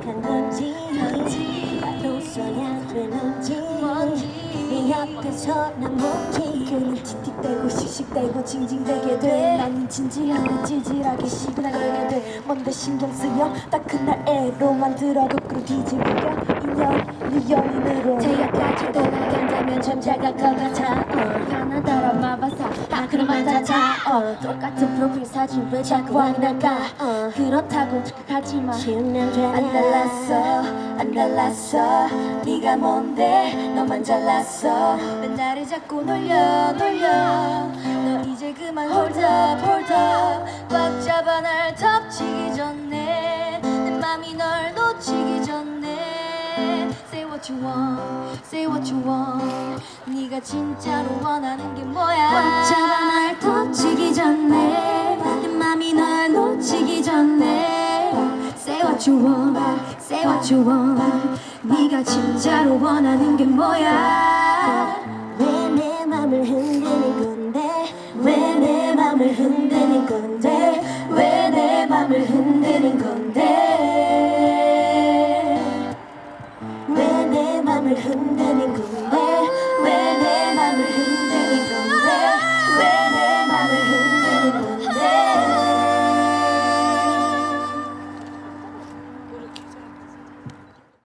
고백한 건지 나도 써야 되는지 네 앞에서 난 뭔지 괜히 틱틱대고 씩씩대고 징징대게 돼난 진지하게 찌질하게 시근하게 돼. 뭔데 신경 쓰여? 딱 그날 애로만 들어 거꾸로 뒤집으려 인연 네 연인으로. 태양까지 떠나간다면 잠자갈 것 같아 어. 하나 닮 그럼 자자 어. 똑같은 프로필 사진 왜 자꾸 안 나가 어. 그렇다고 착각하지마 안 달랐어 안 달랐어. 네가 뭔데? 너만 잘났어. 왜 나를 자꾸 놀려 놀려 what you want Say what you want. 네가 진짜로 원하는 게 뭐야? 꽉 잡아 날 덮치기 전에 내 맘이 널 놓치기 전에. Say what you want Say what you want. 네가 진짜로 원하는 게 뭐야? 왜 내 맘을 흔드는 건데? 왜 내 맘을 흔드는 건데? 왜